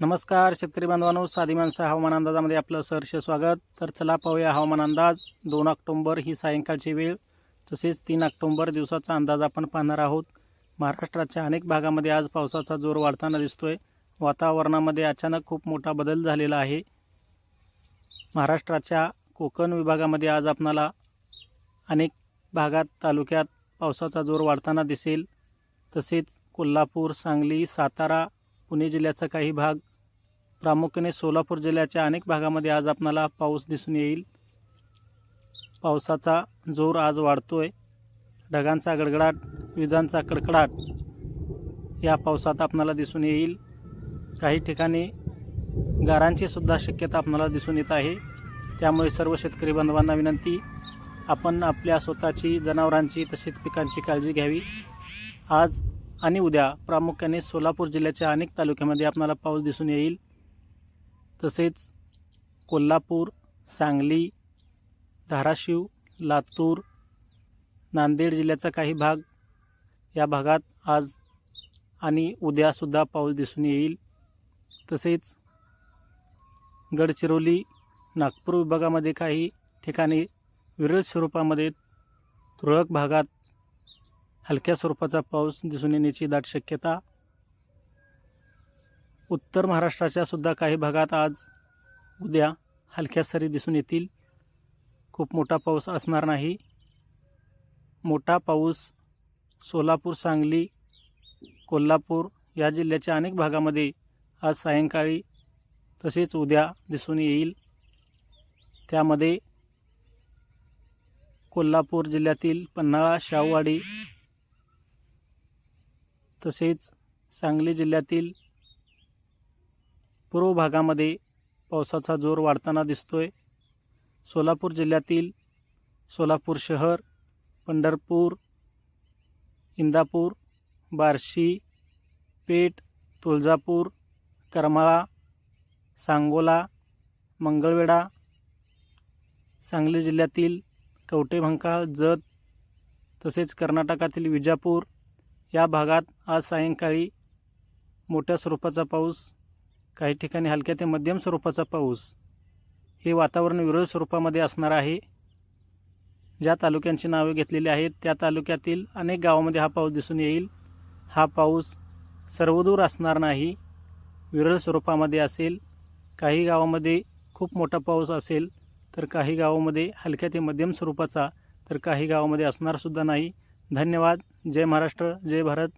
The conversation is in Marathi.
नमस्कार शेतकरी बांधवांनो. साधी माणसं हवामान अंदाजामध्ये आपलं सहर्ष स्वागत. तर चला पाहूया हवामान अंदाज. दोन ऑक्टोंबर ही सायंकाळची वेळ. तसेच तीन ऑक्टोंबर दिवसाचा अंदाज आपण पाहणार आहोत. महाराष्ट्राच्या अनेक भागामध्ये आज पावसाचा जोर वाढताना दिसतोय. वातावरणामध्ये अचानक खूप मोठा बदल झालेला आहे. महाराष्ट्राच्या कोकण विभागामध्ये आज आपणाला अनेक भागात तालुक्यात पावसाचा जोर वाढताना दिसेल. तसेच कोल्हापूर सांगली सातारा पुणे जिल्ह्याचा काही भाग. प्रामुख्याने सोलापूर जिल्ह्याच्या अनेक भागामध्ये आज आपणाला पाऊस दिसून येईल. पावसाचा जोर आज वाढतो आहे ढगांचा गडगडाट विजांचा कडकडाट या पावसात आपणाला दिसून येईल. काही ठिकाणी गारांची सुद्धा शक्यता आपणाला दिसून येत आहे. त्यामुळे सर्व शेतकरी बांधवांना विनंती आपण आपल्या स्वतःची जनावरांची तसेच पिकांची काळजी घ्यावी. आज आणि उद्या प्रामुख्याने सोलापूर जिल्ह्याच्या अनेक तालुक्यामध्ये आपणाला पाऊस दिसून येईल. तसेच कोल्हापूर सांगली धाराशिव लातूर नांदेड जिल्ह्याचा काही भाग या भागात आज आणि उद्यासुद्धा पाऊस दिसून येईल. तसेच गडचिरोली नागपूर विभागामध्ये काही ठिकाणी विरळ स्वरूपामध्ये तुरळक भागात हलक्या स्वरूपाचा पाऊस दिसून येण्याची दाट शक्यता. उत्तर महाराष्ट्राच्या सुद्धा काही भागात आज उद्या हलक्या सरी दिसून येतील. खूप मोठा पाऊस असणार नाही. मोठा पाऊस सोलापूर सांगली कोल्हापूर या जिल्ह्याच्या अनेक भागामध्ये आज सायंकाळी तसेच उद्या दिसून येईल. त्यामध्ये कोल्हापूर जिल्ह्यातील पन्हाळा शाहूवाडी तसेच सांगली जिल्ह्यातील पूर्व भागामध्ये पावसाचा जोर वाढताना दिसतो आहे सोलापूर जिल्ह्यातील सोलापूर शहर पंढरपूर इंदापूर बार्शी पेठ तुळजापूर करमाळा सांगोला मंगळवेढा सांगली जिल्ह्यातील कवटेभंका जत तसेच कर्नाटकातील विजापूर या भागात आज सायंकाळी मोठ्या स्वरूपाचा पाऊस काही ठिकाणी हलक्या ते मध्यम स्वरूपाचा पाऊस हे वातावरण विरळ स्वरूपामध्ये असणार आहे. ज्या तालुक्यांची नावे घेतलेली आहेत त्या तालुक्यातील अनेक गावामध्ये हा पाऊस दिसून येईल. हा पाऊस सर्वदूर असणार नाही विरळ स्वरूपामध्ये असेल. काही गावामध्ये खूप मोठा पाऊस असेल तर काही गावामध्ये हलक्या ते मध्यम स्वरूपाचा तर काही गावामध्ये असणारसुद्धा नाही. धन्यवाद. जय महाराष्ट्र जय भारत.